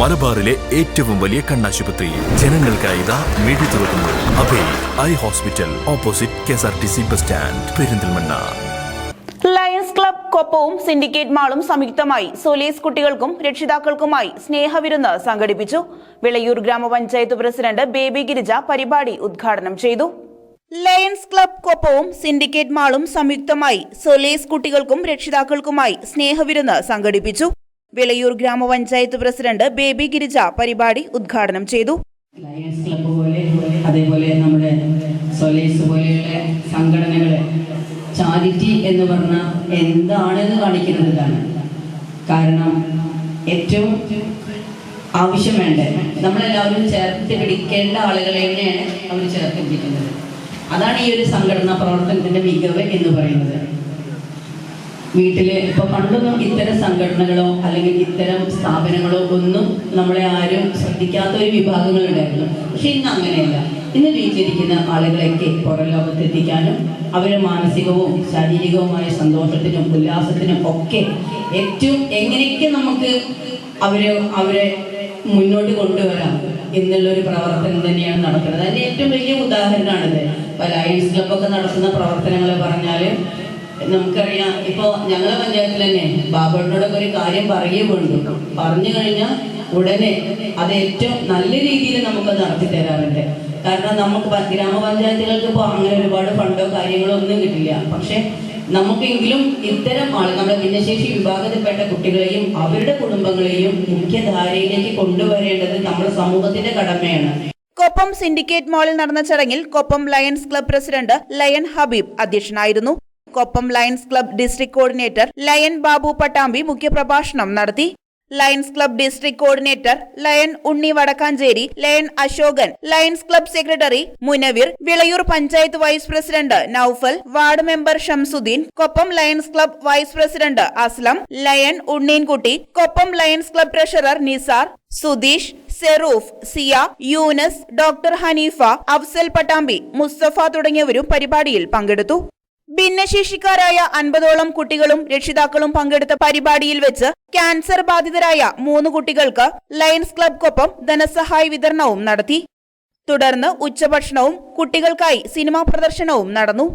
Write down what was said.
മലബാറിലെ ഏറ്റവും വലിയ കണ്ണാശുപത്രി. ജനങ്ങൾക്കായി ഇതാ മിഴി തുറക്കുന്നു. Abhay eye hospital opposite K S R T C bus stand Perinthalmanna. Lions club കൊപ്പവും syndicate മാളും സംയുക്തമായി സോലീസ് കുട്ടികൾക്കും രക്ഷിതാക്കൾക്കുമായി സ്നേഹവിരുന്ന് സംഘടിപ്പിച്ചു. വിളയൂർ ഗ്രാമപഞ്ചായത്ത് പ്രസിഡന്റ് ബേബി ഗിരിജ പരിപാടി ഉദ്ഘാടനം ചെയ്തു. ലയൺസ് ക്ലബ് കൊപ്പവും സിൻഡിക്കേറ്റ് മാളും സംയുക്തമായി സൊലേസ് കുട്ടികൾക്കും രക്ഷിതാക്കൾക്കുമായി സ്നേഹവിരുന്ന് സംഘടിപ്പിച്ചു. വിളയൂർ ഗ്രാമപഞ്ചായത്ത് പ്രസിഡന്റ് ബേബി ഗിരിജ പരിപാടി ഉദ്ഘാടനം ചെയ്തു. ലയൺസ് ക്ലബ്ബ് പോലെ അതേപോലെ നമ്മുടെ സൊലേസ് പോലെയുള്ള സംഘടനകൾ ചാരിറ്റി എന്ന് പറഞ്ഞാൽ എന്താണെന്ന് കാണിക്കുന്നത് കാരണം ഏറ്റവും ആവശ്യം വേണ്ട നമ്മളെല്ലാവരും ചേർത്ത് പിടിക്കേണ്ട ആളുകളെ തന്നെയാണ് അവർ ചേർത്ത് പിടിക്കുന്നത് അതാണ് ഈ ഒരു സംഘടനാ പ്രവർത്തനത്തിന്റെ മികവ് എന്ന് പറയുന്നത്. വീട്ടിൽ ഇപ്പൊ പണ്ടൊന്നും ഇത്തരം സംഘടനകളോ അല്ലെങ്കിൽ ഇത്തരം സ്ഥാപനങ്ങളോ ഒന്നും നമ്മളെ ആരും ശ്രദ്ധിക്കാത്ത ഒരു വിഭാഗങ്ങൾ ഉണ്ടായിരുന്നു പക്ഷെ ഇന്ന് അങ്ങനെയല്ല. ഇന്ന് വീട്ടിലിരിക്കുന്ന ആളുകളെയൊക്കെ പുറം ലോകത്തെത്തിക്കാനും അവരെ മാനസികവും ശാരീരികവുമായ സന്തോഷത്തിനും ഉല്ലാസത്തിനും ഒക്കെ ഏറ്റവും എങ്ങനെയൊക്കെ നമുക്ക് അവരെ അവരെ മുന്നോട്ട് കൊണ്ടുവരാം എന്നുള്ള ഒരു പ്രവർത്തനം തന്നെയാണ് നടക്കുന്നത്. അതിന്റെ ഏറ്റവും വലിയ ഉദാഹരണമാണിത്. ഇപ്പൊ ലയൺസ് ക്ലബൊക്കെ നടത്തുന്ന പ്രവർത്തനങ്ങൾ പറഞ്ഞാൽ നമുക്കറിയാം ഇപ്പൊ ഞങ്ങളെ പഞ്ചായത്തിൽ തന്നെ ബാബുവിനോടൊക്കെ ഒരു കാര്യം പറയുകയുണ്ട് പറഞ്ഞു കഴിഞ്ഞാൽ ഉടനെ അത് ഏറ്റവും നല്ല രീതിയിൽ നമുക്ക് നടത്തി തരാറുണ്ട്. കാരണം നമുക്ക് ഗ്രാമപഞ്ചായത്തുകൾക്ക് ഇപ്പോൾ അങ്ങനെ ഒരുപാട് ഫണ്ടോ കാര്യങ്ങളോ ഒന്നും കിട്ടില്ല. പക്ഷെ നമുക്കെങ്കിലും ഇത്തരം ആളുകൾ നമ്മുടെ ഭിന്നശേഷി വിഭാഗത്തിൽപ്പെട്ട കുട്ടികളെയും അവരുടെ കുടുംബങ്ങളെയും മുഖ്യധാരയിലേക്ക് കൊണ്ടുവരേണ്ടത് നമ്മുടെ സമൂഹത്തിന്റെ കടമയാണ്. കൊപ്പം സിൻഡിക്കേറ്റ് മാളിൽ നടന്ന ചടങ്ങിൽ Koppam Lions club president Lion Habeeb അധ്യക്ഷനായിരുന്നു. Koppam Lions club district coordinator Lion Babu Pattambi മുഖ്യപ്രഭാഷണം നടത്തി. Lions club district coordinator Lion Unni Vadakkanchery Lion Ashokan Lions club secretary Munavir Vilayur panchayat vice president Noufal ward member Shamsuddin Koppam Lions club vice president Aslam Lion Unneenkutty Koppam Lions club treasurer Nisar Sudheesh Seroof Siya Younus doctor Haneefa Afsal Pattambi Musthafa തുടങ്ങിയവരും പരിപാടിയിൽ പങ്കെടുത്തു. ഭിന്നശേഷിക്കാരായ അൻപതോളം കുട്ടികളും രക്ഷിതാക്കളും പങ്കെടുത്ത പരിപാടിയിൽ വെച്ച് ക്യാൻസർ ബാധിതരായ മൂന്ന് കുട്ടികൾക്ക് ലയൺസ് ക്ലബ്ക്കൊപ്പം ധനസഹായ വിതരണവും നടത്തി. തുടർന്ന് ഉച്ചഭക്ഷണവും കുട്ടികൾക്കായി സിനിമാ പ്രദർശനവും നടന്നു.